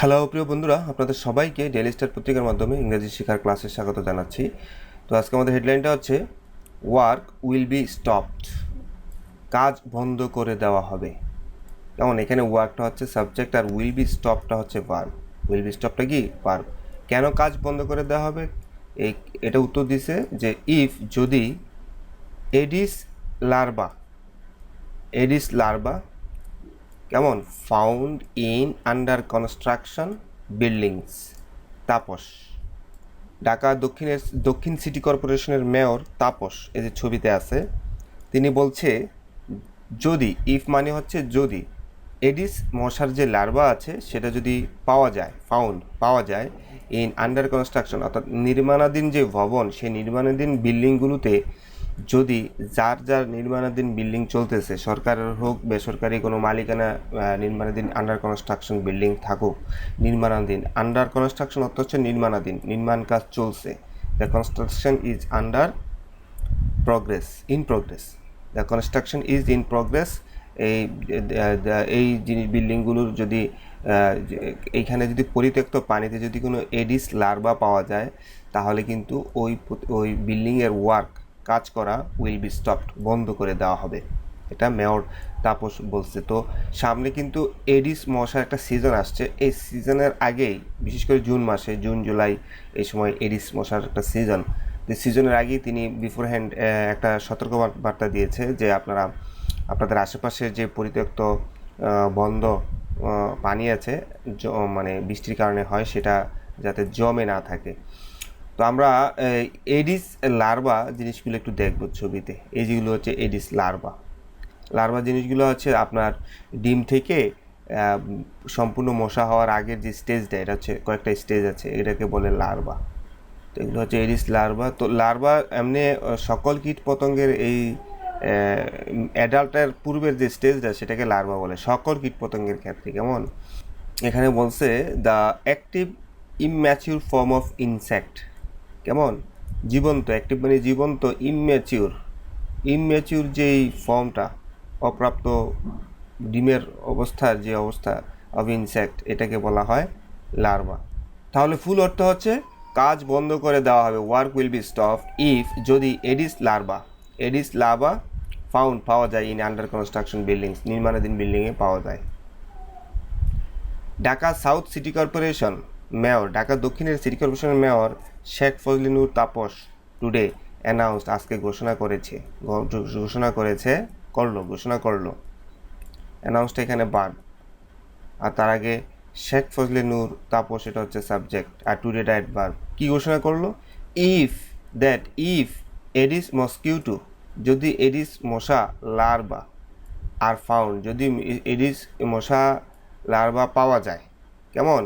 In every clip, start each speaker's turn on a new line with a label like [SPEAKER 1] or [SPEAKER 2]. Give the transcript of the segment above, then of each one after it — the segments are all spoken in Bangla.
[SPEAKER 1] হ্যালো প্রিয় বন্ধুরা, আপনাদের সবাইকে ডেলি স্টার পত্রিকার মাধ্যমে ইংরেজি শেখার ক্লাসে স্বাগত জানাচ্ছি। তো আজকে আমাদের হেডলাইনটা হচ্ছে ওয়ার্ক উইল বি স্টপড কাজ বন্ধ করে দেওয়া হবে। কেমন? এখানে ওয়ার্কটা হচ্ছে সাবজেক্ট আর উইল বি স্টপটা হচ্ছে ভার্ব উইল বি স্টপটা কি? ভার্ব কেন কাজ বন্ধ করে দেওয়া হবে? এই, এটা উত্তর দিছে যে ইফ যদি এডিস লার্বা এডিস লার্বা কেমন? Found in under construction buildings Taposh. Dhaka দক্ষিণের, দক্ষিণ সিটি কর্পোরেশনের মেয়র তাপস এই যে ছবিতে আছে, তিনি বলছে, যদি ইফ মানে হচ্ছে যদি, এডিস মশার যে লার্ভা আছে, সেটা যদি পাওয়া যায় ফাউন্ড পাওয়া যায় ইন আন্ডার কনস্ট্রাকশন অর্থাৎ নির্মাণাধীন যে ভবন, সেই নির্মাণাধীন বিল্ডিংগুলোতে যদি যার যার নির্মাণাধীন বিল্ডিং চলতেছে, সরকারের হোক, বেসরকারি কোনো মালিকানা নির্মাণাধীন আন্ডার কনস্ট্রাকশন বিল্ডিং থাকুক, নির্মাণাধীন আন্ডার কনস্ট্রাকশন অর্থ হচ্ছে নির্মাণাধীন, নির্মাণ কাজ চলছে। The construction is under progress in progress the construction is in progress এই এই জিনিস বিল্ডিংগুলোর যদি এইখানে যদি পরিত্যক্ত পানিতে যদি কোনো এডিস লার্ভা পাওয়া যায়, তাহলে কিন্তু ওই ওই বিল্ডিংয়ের ওয়ার্ক কাজ করা উইল বি স্টপড বন্ধ করে দেওয়া হবে। এটা মেয়র তাপস বলছে। তো সামনে কিন্তু এডিস মশার একটা সিজন আসছে। এই সিজনের আগেই, বিশেষ করে জুন মাসে, জুন, জুলাই, এই সময় এডিস মশার একটা সিজন সিজনের আগেই তিনি বিফোর হ্যান্ড একটা সতর্ক বার্তা দিয়েছে যে আপনারা, আপনাদের আশেপাশে যে পরিত্যক্ত বন্ধ পানি আছে মানে বৃষ্টির কারণে হয়, সেটা যাতে জমে না থাকে। তো আমরা এডিস লার্ভা জিনিসগুলো একটু দেখব ছবিতে। এই যেগুলো হচ্ছে এডিস লার্ভা লার্ভা জিনিসগুলো হচ্ছে আপনার ডিম থেকে সম্পূর্ণ মশা হওয়ার আগের যে স্টেজটা এটা হচ্ছে কয়েকটা স্টেজ আছে, এটাকে বলে লার্ভা তো এগুলো হচ্ছে এডিস লার্ভা তো লার্ভা এমনি সকল কীট পতঙ্গের এই অ্যাডাল্টের পূর্বের যে স্টেজটা সেটাকে লার্ভা বলে, সকল কীট পতঙ্গের ক্ষেত্রে। কেমন? এখানে বলছে the active immature form of insect কেমন? জীবন্ত অ্যাক্টিভ মানে জীবন্ত ইম্যাচিউর ইম্যাচিউর যেই ফর্মটা অপ্রাপ্ত ডিমের অবস্থার যে অবস্থা অব ইনসেক্ট এটাকে বলা হয় লার্ভা তাহলে ফুল অর্থ হচ্ছে কাজ বন্ধ করে দেওয়া হবে। Work will be stop if যদি Aedes larva Aedes larva found পাওয়া যায় ইন আন্ডার কনস্ট্রাকশন বিল্ডিংস নির্মাণাধীন বিল্ডিংয়ে পাওয়া যায়। Dhaka south city corporation mayor Dhaka দক্ষিণের সিটি কর্পোরেশনের mayor Sheikh Fazlenoor Taposh today announced আজকে ঘোষণা করেছে ঘোষণা করেছে, করল, ঘোষণা করল। অ্যানাউন্সড এখানে বাদ। আর তার আগে শেখ ফজলে নূর তাপস, এটা হচ্ছে সাবজেক্ট, আর টুডে ডায়েট বার কি ঘোষণা করল? If that if Aedes mosquito, যদি এডিস মশা লার্ভা আর ফাউন্ড, যদি এডিস মশা লার্ভা পাওয়া যায়, কেমন?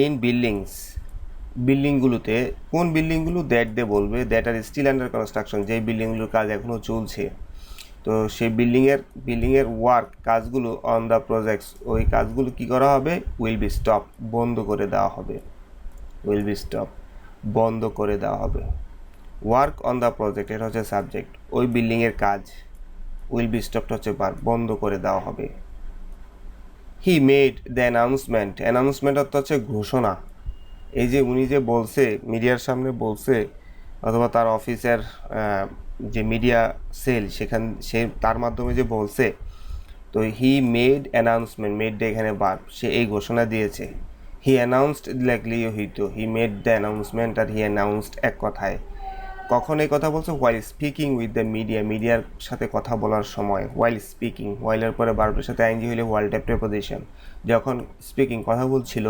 [SPEAKER 1] In buildings. বিল্ডিংগুলোতে, কোন বিল্ডিংগুলো দ্যাট দে বলবে that are still under construction যেই বিল্ডিংগুলোর কাজ এখনও চলছে, তো সেই বিল্ডিংয়ের বিল্ডিংয়ের ওয়ার্ক কাজগুলো অন দ্য প্রজেক্টস ওই কাজগুলো কি করা হবে? উইল বি স্টপ বন্ধ করে দেওয়া হবে। উইল বি স্টপ বন্ধ করে দেওয়া হবে। ওয়ার্ক অন দ্য প্রজেক্ট এটা হচ্ছে সাবজেক্ট ওই বিল্ডিংয়ের কাজ উইল বি স্টপড হচ্ছে বার, বন্ধ করে দেওয়া হবে। He made the announcement announcement অর্থ হচ্ছে ঘোষণা। এই যে উনি যে বলছে, মিডিয়ার সামনে বলছে, অথবা তার অফিসের যে মিডিয়া সেল, সেখান, সে তার মাধ্যমে যে বলছে, তো হি মেড অ্যানাউন্সমেন্ট মেড ডে এখানে বার, সে এই ঘোষণা দিয়েছে। হি অ্যানাউন্সড লাগলি হইতো হি মেড দ্য অ্যানাউন্সমেন্ট আর হি অ্যানাউন্সড এক কথায়। কখন এই কথা বলছে? While speaking with the media মিডিয়ার সাথে কথা বলার সময় হোয়াইল স্পিকিং হোয়াইলের পরে বারোটার সাথে আইনজি হলে হোয়াইল টাইপ প্রেপোজিশন যখন স্পিকিং কথা বলছিল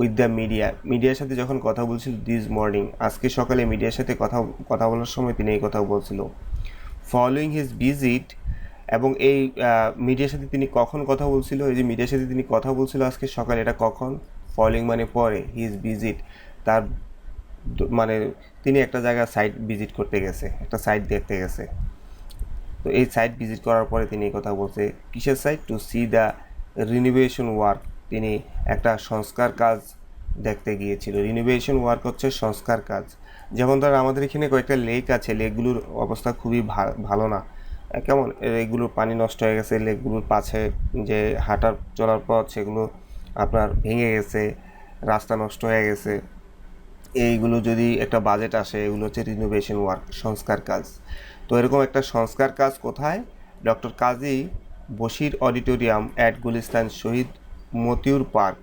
[SPEAKER 1] উইথ দ্য মিডিয়া মিডিয়ার সাথে যখন কথা বলছিল দিস মর্নিং আজকে সকালে মিডিয়ার সাথে কথা কথা বলার সময় তিনি এই কথা বলছিল। ফলোয়িং হিজ ভিজিট এবং এই মিডিয়ার সাথে তিনি কখন কথা বলছিল, এই যে মিডিয়ার সাথে তিনি কথা বলছিল আজকে সকালে, এটা কখন? ফলোয়িং মানে পরে হিজ ভিজিট তার মানে তিনি একটা জায়গা সাইট ভিজিট করতে গেছে, একটা সাইট দেখতে গেছে। তো এই সাইট ভিজিট করার পরে তিনি এই কথা বলছে, কিসের site to see the renovation work তিনি একটা সংস্কার কাজ দেখতে গিয়েছিল। রিনোভেশন ওয়ার্ক হচ্ছে সংস্কার কাজ। যেমন ধর, আমাদের এখানে কয়েকটা লেক আছে। লেকগুলোর অবস্থা খুবই ভালো না। কেমন? এগুলোর পানি নষ্ট হয়ে গেছে। লেকগুলোর পাশে যে হাঁটার চলার পথ, সেগুলো আপনার ভেঙে গেছে। রাস্তা নষ্ট হয়ে গেছে। এইগুলো যদি একটা বাজেট আসে, এগুলো হচ্ছে রিনোভেশন ওয়ার্ক সংস্কার কাজ। তো এরকম একটা সংস্কার কাজ কোথায়? Doctor Kazi Bashir auditorium at Gulistan Shahid Matiur park.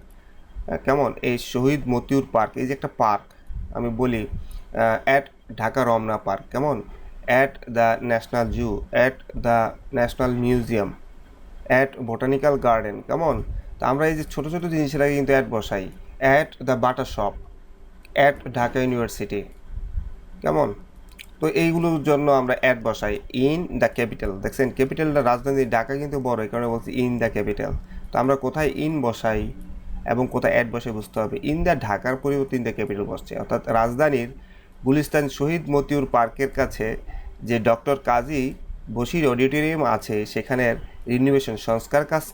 [SPEAKER 1] কেমন? এই শহীদ মতিউর পার্ক, এই যে একটা পার্ক, আমি বলি অ্যাট ঢাকা রমনা পার্ক, কেমন? At the national zoo at the national museum at botanical garden কেমন? তো আমরা এই যে ছোটো ছোটো জিনিসের আগে কিন্তু অ্যাড বসাই at the butter shop at Dhaka university কেমন? তো এইগুলোর জন্য আমরা অ্যাড বসাই ইন দ্য ক্যাপিটাল দেখছেন? ক্যাপিটালটা রাজধানী, ঢাকা কিন্তু বড়, এই কারণে বলছি ইন দ্য ক্যাপিটাল তো আমরা কোথায় ইন বসাই এবং কোথায় অ্যাড বসে বুঝতে হবে। ইন দ্য ঢাকার পরিবর্তে ইন দ্য ক্যাপিটাল বসছে। অর্থাৎ রাজধানীর গুলিস্তান শহীদ মতিউর পার্কের কাছে যে ডক্টর কাজী বশির অডিটোরিয়াম আছে, সেখানের রিনোভেশন সংস্কার কাজ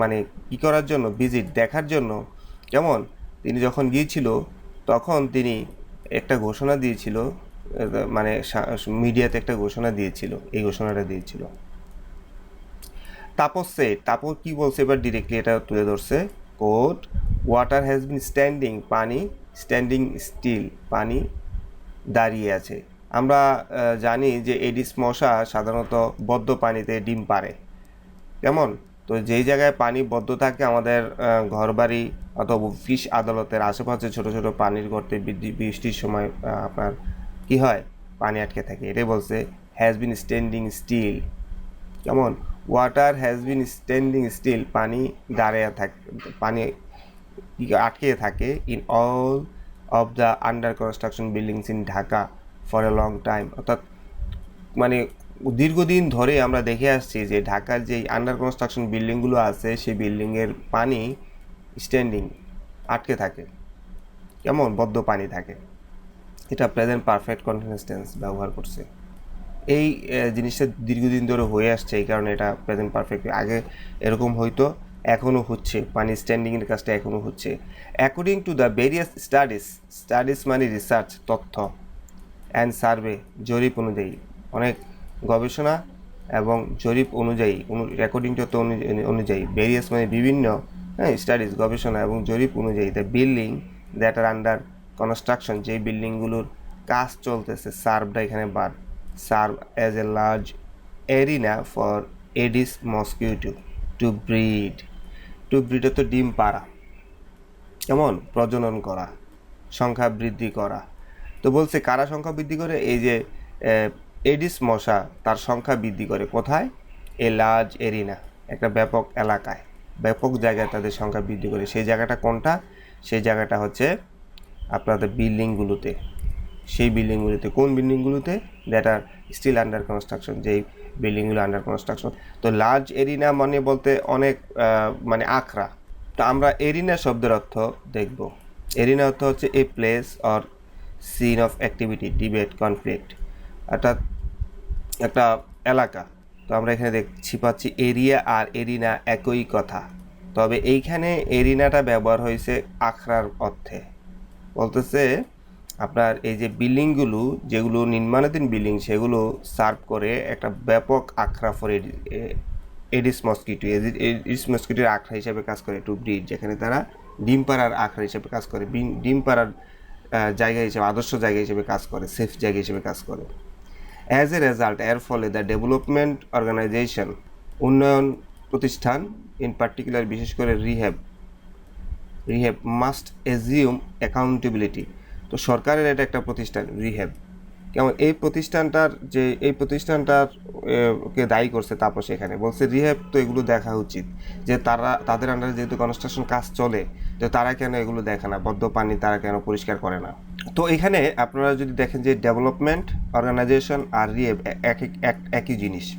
[SPEAKER 1] মানে কী করার জন্য ভিজিট দেখার জন্য, কেমন? তিনি যখন গিয়েছিল, তখন তিনি একটা ঘোষণা দিয়েছিল মানে মিডিয়াতে একটা ঘোষণা দিয়েছিল, এই ঘোষণাটা দিয়েছিল। তাপস সে, তাপস কি বলছে এবার ডিরেক্টলি এটা তুলে ধরছে? Quote water has been standing পানি স্ট্যান্ডিং স্টিল পানি দাঁড়িয়ে আছে। আমরা জানি যে এডিস মশা সাধারণত বদ্ধ পানিতে ডিম পারে কেমন? তো যেই জায়গায় পানি বদ্ধ থাকে আমাদের ঘরবাড়ি অথবা ফিশ আদালতের আশেপাশে ছোট ছোট পানির গর্তে বৃষ্টির সময় আপনার কি হয়? পানি আটকে থাকে। এটাই বলছে হ্যাজ বিন স্ট্যান্ডিং স্টিল কেমন? Water has been standing still পানি দাঁড়িয়ে থাকে, পানি আটকে থাকে in all of the under construction buildings in Dhaka for a long time অর্থাৎ মানে দীর্ঘদিন ধরে আমরা দেখে আসছি যে ঢাকার যে আন্ডার কনস্ট্রাকশন বিল্ডিংগুলো আছে, সেই বিল্ডিংয়ের পানি স্ট্যান্ডিং আটকে থাকে। কেমন? বদ্ধ পানি থাকে। এটা প্রেজেন্ট পারফেক্ট টেন্স ব্যবহার করছে। এই জিনিসটা দীর্ঘদিন ধরে হয়ে আসছে, এই কারণে এটা প্রেজেন্ট পারফেক্ট আগে এরকম হয়তো এখনও হচ্ছে, পানি স্ট্যান্ডিংয়ের কাজটা এখনও হচ্ছে। According to the various studies studies মানে রিসার্চ তথ্য অ্যান্ড সার্ভে জরিপ অনুযায়ী। অনেক গবেষণা এবং জরিপ অনুযায়ী রেকর্ডিং তথ্য অনু- অনুযায়ী ভেরিয়াস মানে বিভিন্ন হ্যাঁ স্টাডিজ গবেষণা এবং জরিপ অনুযায়ী the building that are under construction যেই বিল্ডিংগুলোর কাজ চলতেছে সার্ভটা এখানে বাদ serve as a large arena for Aedes mosquito to breed to breed তো ডিম পাড়া। কেমন? প্রজনন করা, সংখ্যা বৃদ্ধি করা। তো বলছে, কারা সংখ্যা বৃদ্ধি করে? এই যে এডিস মশা, তার সংখ্যা বৃদ্ধি করে কোথায়? এ লার্জ এরিনা একটা ব্যাপক এলাকায়। ব্যাপক জায়গায় তাদের সংখ্যা বৃদ্ধি করে। সেই জায়গাটা কোনটা? সেই জায়গাটা হচ্ছে আপনাদের বিল্ডিংগুলোতে সেই বিল্ডিংগুলোতে কোন বিল্ডিংগুলোতে that are still under construction যেই বিল্ডিংগুলো আন্ডার কনস্ট্রাকশন তো লার্জ এরিনা মানে বলতে অনেক মানে আখড়া। তো আমরা এরিনা শব্দের অর্থ দেখব। এরিনা অর্থ হচ্ছে a place or scene of activity debate conflict অর্থাৎ একটা এলাকা। তো আমরা এখানে দেখছি, পাচ্ছি এরিয়া আর এরিনা একই কথা। তবে এইখানে এরিনাটা ব্যবহার হয়েছে আখড়ার অর্থে। বলতেছে আপনার এই যে বিল্ডিংগুলো, যেগুলো নির্মাণাধীন বিল্ডিং, সেগুলো সার্ভ করে একটা ব্যাপক আখড়া ফর এডিস মস্কিটো এডিস মস্কিটোর আখড়া হিসাবে কাজ করে টু ব্রিড, যেখানে তারা ডিম পাড়ার আখড়া হিসাবে কাজ করে ডিম পাড়ার জায়গা হিসেবে, আদর্শ জায়গা হিসেবে কাজ করে, সেফ জায়গা হিসেবে কাজ করে। অ্যাজ এ রেজাল্ট এর ফলে দ্য ডেভেলপমেন্ট অর্গানাইজেশন উন্নয়ন প্রতিষ্ঠান ইন পার্টিকুলার বিশেষ করে rehab rehab must assume accountability তো সরকারের এটা একটা প্রতিষ্ঠান, রিহ্যাব। কেমন? এই প্রতিষ্ঠানটার যে, এই প্রতিষ্ঠানটার কে দায়ী করছে তাপস এখানে। বলছে, রিহ্যাব তো এগুলো দেখা উচিত যে তারা, তাদের আন্ডারে যেহেতু কনস্ট্রাকশন কাজ চলে, তো তারা কেন এগুলো দেখে না? বদ্ধ পানি তারা কেন পরিষ্কার করে না? তো এখানে আপনারা যদি দেখেন যে ডেভেলপমেন্ট অর্গানাইজেশন আর রিহ্যাব একই এক- একই জিনিস।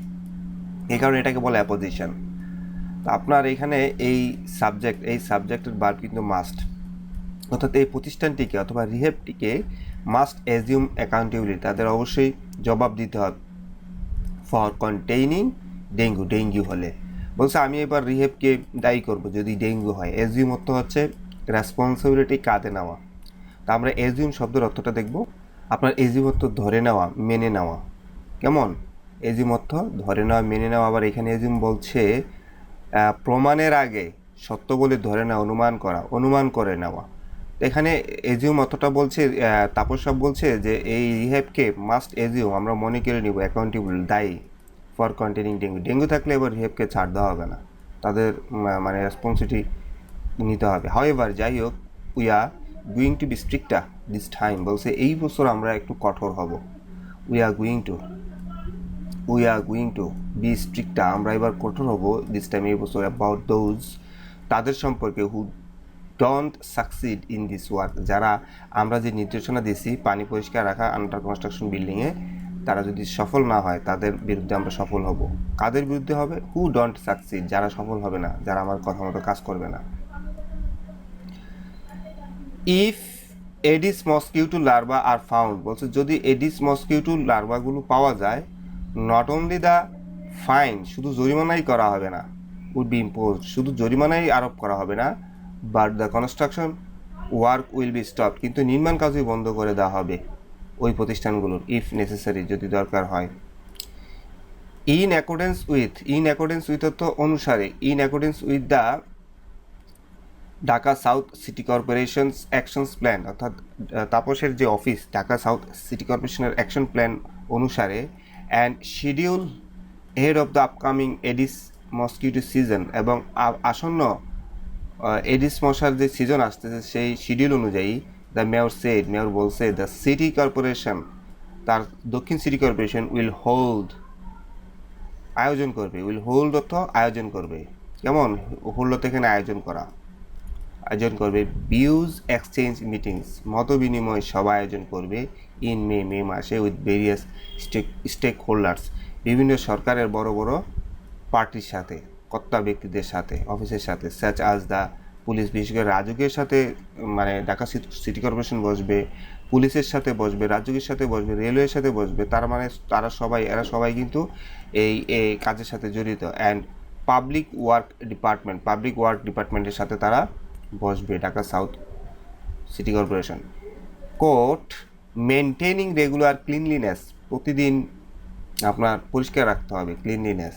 [SPEAKER 1] এই কারণে এটাকে বলে অ্যাপোজিশন আপনার এখানে এই সাবজেক্ট এই সাবজেক্টের বার কিন্তু মাস্ট অর্থাৎ এই প্রতিষ্ঠানটিকে অথবা রিহেবটিকে মাস্ট অ্যাজিউম অ্যাকাউন্টেবিলিটি তাদের অবশ্যই জবাব দিতে হবে। ফর কন্টেইনিং ডেঙ্গু ডেঙ্গু হলে। বলছে, আমি এবার রিহেবকে দায়ী করব যদি ডেঙ্গু হয়। অ্যাজিউম অর্থ হচ্ছে রেসপন্সিবিলিটি কাঁধে নেওয়া। তা আমরা অ্যাজিউম শব্দের অর্থটা দেখব। আপনার এজিউম অর্থ ধরে নেওয়া, মেনে নেওয়া। কেমন? এজিউম অর্থ ধরে নেওয়া, মেনে নেওয়া। আবার এখানে এজিউম বলছে প্রমাণের আগে সত্য বলে ধরে নেওয়া, অনুমান করা, অনুমান করে নেওয়া। এখানে এজিউম অতটা বলছে তাপস সাহেব বলছে যে এই রিহ্যাবকে মাস্ট এজিউম আমরা মনে করে নিব অ্যাকাউন্টেবল দায়ী ফর কন্টেনিং ডেঙ্গু ডেঙ্গু থাকলে এবার রিহ্যাবকে ছাড় দেওয়া হবে না। তাদের মানে রেসপন্সিবিলিটি নিতে হবে। হাওয়েভার যাই হোক we are going to be stricter this time বলছে এই বছর আমরা একটু কঠোর হব। We are going to we are going to be stricter আমরা এবার কঠোর হব দিস টাইম এই বছর অ্যাবাউট দোজ তাদের সম্পর্কে who don't succeed in this work যারা আমরা যে নির্দেশনা দিয়েছি, পানি পরিষ্কার রাখা আন্ডার কনস্ট্রাকশন বিল্ডিংয়ে তারা যদি সফল না হয়, তাদের বিরুদ্ধে আমরা সফল হব। কাদের বিরুদ্ধে হবে? হু ডোন্ট সাকসিড যারা সফল হবে না, যারা আমার কথা মতো কাজ করবে না। If Aedes mosquito larva are found বলছে যদি এডিস মসকিউটো লার্ভাগুলো পাওয়া যায় নট অনলি দ্য ফাইন শুধু জরিমানাই করা হবে না উড বি ইম্পোজ শুধু জরিমানাই আরোপ করা হবে না but the construction work will be stop কিন্তু নির্মাণ কাজই বন্ধ করে দেওয়া হবে ওই প্রতিষ্ঠানগুলোর ইফ নেসেসারি যদি দরকার হয়। In accordance with in accordance with অর্থ অনুসারে in accordance with the Dhaka south city corporation's actions plan অর্থাৎ তাপসের যে অফিস, ঢাকা সাউথ সিটি কর্পোরেশনের অ্যাকশন প্ল্যান অনুসারে and schedule ahead of the upcoming Aedes mosquito season এবং আসন্ন এডিস মশার যে সিজন আসতেছে, সেই শিডিউল অনুযায়ী দ্য মেয়র সেড মেয়র বলছে দ্য সিটি কর্পোরেশন তার দক্ষিণ সিটি কর্পোরেশন উইল হোল্ড আয়োজন করবে। উইল হোল্ড অর্থ আয়োজন করবে। কেমন? হোল্ড এখানে আয়োজন করা। আয়োজন করবে। ভিউজ এক্সচেঞ্জ মিটিংস মত বিনিময় সভা আয়োজন করবে ইন মে মে মাসে with various stake stake holders বিভিন্ন সরকারের বড় বড় পার্টির সাথে। কর্তা ব্যক্তিদের সাথে, অফিসের সাথে স্যাচ আজ দ্য পুলিশ বিশেষ করে রাজুকের সাথে মানে ঢাকা সিটি কর্পোরেশন বসবে, পুলিশের সাথে বসবে রাজুকের সাথে বসবে রেলওয়ের সাথে বসবে, তার মানে তারা সবাই, এরা সবাই কিন্তু এই এই কাজের সাথে জড়িত। And public work department public work ডিপার্টমেন্টের সাথে তারা বসবে, Dhaka south city corporation court maintaining regular cleanliness প্রতিদিন আপনার পরিষ্কার রাখতে হবে ক্লিনলিনেস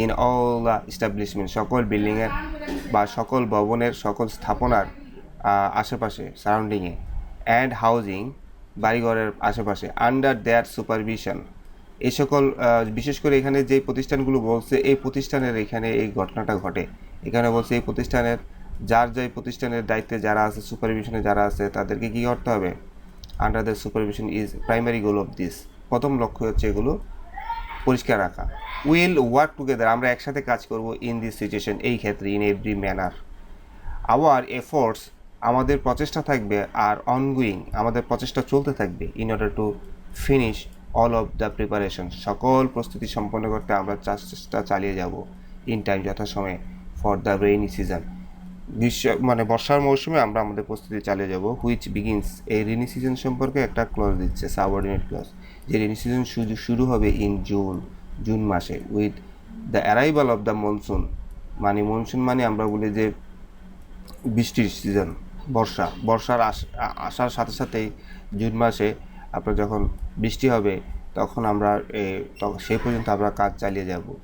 [SPEAKER 1] ইন অল এস্টাবলিশমেন্ট সকল বিল্ডিংয়ের বা সকল ভবনের, সকল স্থাপনার আশেপাশে সারাউন্ডিংয়ে অ্যান্ড হাউজিং বাড়িঘরের আশেপাশে আন্ডার দেয়ার সুপারভিশন এই সকল বিশেষ করে এখানে যে প্রতিষ্ঠানগুলো বলছে, এই প্রতিষ্ঠানের এখানে এই ঘটনাটা ঘটে। এখানে বলছে, এই প্রতিষ্ঠানের, যার যে প্রতিষ্ঠানের দায়িত্বে যারা আছে সুপারভিশনে যারা আছে, তাদেরকে কী করতে হবে? Under the supervision is primary goal of this প্রথম লক্ষ্য হচ্ছে এগুলো পরিষ্কার রাখা। উইল ওয়ার্ক টুগেদার আমরা একসাথে কাজ করব ইন দিস সিচুয়েশন এই ক্ষেত্রে in every manner our efforts আমাদের প্রচেষ্টা থাকবে আর অনগোয়িং আমাদের প্রচেষ্টা চলতে থাকবে in order to finish all of the preparation সকল প্রস্তুতি সম্পন্ন করতে আমরা চেষ্টা চালিয়ে যাব ইন টাইম যথাসময়ে ফর দ্য রেইনি সিজন গ্রীষ্ম মানে বর্ষার মৌসুমে আমরা আমাদের প্রস্তুতি চালিয়ে যাব হুইচ বিগিনস এই রেনি সিজন সম্পর্কে একটা ক্লজ দিচ্ছে সাবঅর্ডিনেট ক্লজ যে রেনি সিজন শুরু হবে ইন জুন জুন মাসে with the arrival of the monsoon মানে মনসুন মানে আমরা বলি যে বৃষ্টির সিজন বর্ষা। বর্ষার আস- আসার সাথে সাথেই জুন মাসে আপনার যখন বৃষ্টি হবে, তখন আমরা সেই পর্যন্ত আমরা কাজ চালিয়ে যাব।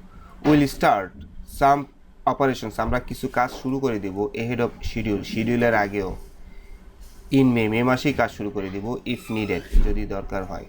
[SPEAKER 1] উইল স্টার্ট সাম অপারেশনস আমরা কিছু কাজ শুরু করে দেব এহেড অফ শিডিউল শিডিউলের আগেও। ইন মে মে মাসেই কাজ শুরু করে দেব ইফ নিডেড যদি দরকার হয়।